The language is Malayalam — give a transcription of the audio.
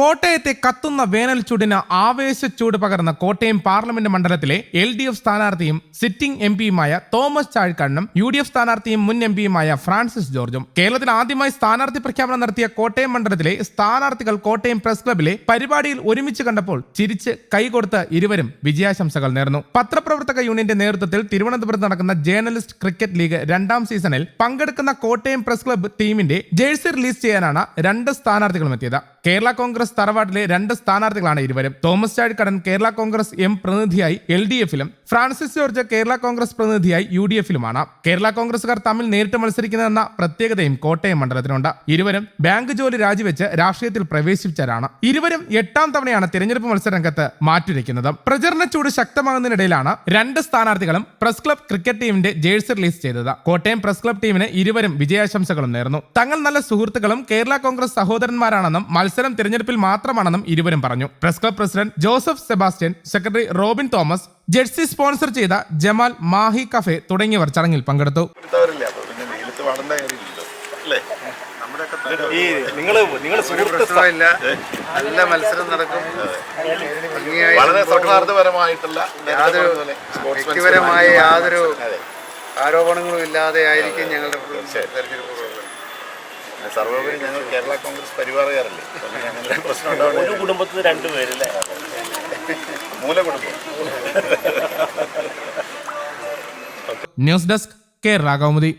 കോട്ടയത്തെ കത്തുന്ന വേനൽ ചൂടിന് ആവേശ ചൂട് പകർന്ന കോട്ടയം പാർലമെന്റ് മണ്ഡലത്തിലെ എൽ ഡി എഫ് സ്ഥാനാർത്ഥിയും സിറ്റിംഗ് എം പിയുമായ തോമസ് ചാഴിക്കണ്ണും യു ഡി എഫ് സ്ഥാനാർത്ഥിയും മുൻ എം പിയുമായ ഫ്രാൻസിസ് ജോർജും കേരളത്തിൽ ആദ്യമായി സ്ഥാനാർത്ഥി പ്രഖ്യാപനം നടത്തിയ കോട്ടയം മണ്ഡലത്തിലെ സ്ഥാനാർത്ഥികൾ കോട്ടയം പ്രസ് ക്ലബിലെ പരിപാടിയിൽ ഒരുമിച്ച് കണ്ടപ്പോൾ ചിരിച്ച് കൈകൊടുത്ത് ഇരുവരും വിജയാശംസകൾ നേർന്നു. പത്രപ്രവർത്തക യൂണിയന്റെ നേതൃത്വത്തിൽ തിരുവനന്തപുരത്ത് നടക്കുന്ന ജേർണലിസ്റ്റ് ക്രിക്കറ്റ് ലീഗ് രണ്ടാം സീസണിൽ പങ്കെടുക്കുന്ന കോട്ടയം പ്രസ് ക്ലബ്ബ് ടീമിന്റെ ജേഴ്സി റിലീസ് ചെയ്യാനാണ് രണ്ട് സ്ഥാനാർത്ഥികളും എത്തിയത്. കേരള കോൺഗ്രസ് തറവാട്ടിലെ രണ്ട് സ്ഥാനാർത്ഥികളാണ് ഇരുവരും. തോമസ് ചാഴിക്കടൻ കേരള കോൺഗ്രസ് എം പ്രതിനിധിയായി എൽ ഡി എഫിലും ഫ്രാൻസിസ് ജോർജ് കേരള കോൺഗ്രസ് പ്രതിനിധിയായി യു ഡി എഫിലുമാണ്. കേരള കോൺഗ്രസുകാർ തമ്മിൽ നേരിട്ട് മത്സരിക്കുന്നതെന്ന പ്രത്യേകതയും കോട്ടയം മണ്ഡലത്തിനുണ്ട്. ഇരുവരും ബാങ്ക് ജോലി രാജിവെച്ച് രാഷ്ട്രീയത്തിൽ പ്രവേശിച്ചവരാണ് ഇരുവരും എട്ടാം തവണയാണ് തിരഞ്ഞെടുപ്പ് മത്സരരംഗത്ത് മാറ്റുരയ്ക്കുന്നത് പ്രചരണ ചൂട് ശക്തമാകുന്നതിനിടയിലാണ് രണ്ട് സ്ഥാനാർത്ഥികളും പ്രസ് ക്ലബ് ക്രിക്കറ്റ് ടീമിന്റെ ജേഴ്സി റിലീസ് ചെയ്തത്. കോട്ടയം പ്രസ് ക്ലബ് ടീമിന് ഇരുവരും വിജയാശംസകളും നേർന്നു. തങ്ങൾ നല്ല സുഹൃത്തുക്കളും കേരള കോൺഗ്രസ് സഹോദരന്മാരാണെന്നും മത്സരം തിരഞ്ഞെടുപ്പിൽ മാത്രമാണെന്നും ഇരുവരും പറഞ്ഞു. Press club president Joseph Sebastian secretary Robin Thomas jersey sponsor ചെയ്ത ജമാൽ മാഹി കഫേ തുടങ്ങിയവർ ചടങ്ങിൽ പങ്കെടുത്തു. ഈ നിങ്ങൾ നിങ്ങൾ നല്ല മത്സരം നടക്കും. വളരെ സൗഹാർദ്ദപരമായിട്ടുള്ള യാതൊരു വ്യക്തിപരമായ യാതൊരു ആരോപണങ്ങളും ഇല്ലാതെ ആയിരിക്കും ഞങ്ങളുടെ. തെരഞ്ഞെടുപ്പ് സർവോപരി ഞങ്ങൾ കേരള കോൺഗ്രസ് പരിവാറുകാരല്ലേ അങ്ങനെ ഒരു പ്രശ്നം ഒരു പേരല്ലേ കുടുംബത്തിൽ രണ്ടുപേരല്ലേ മൂല കുടുംബം ന്യൂസ് ഡെസ്ക് കേരള കൗമുദി.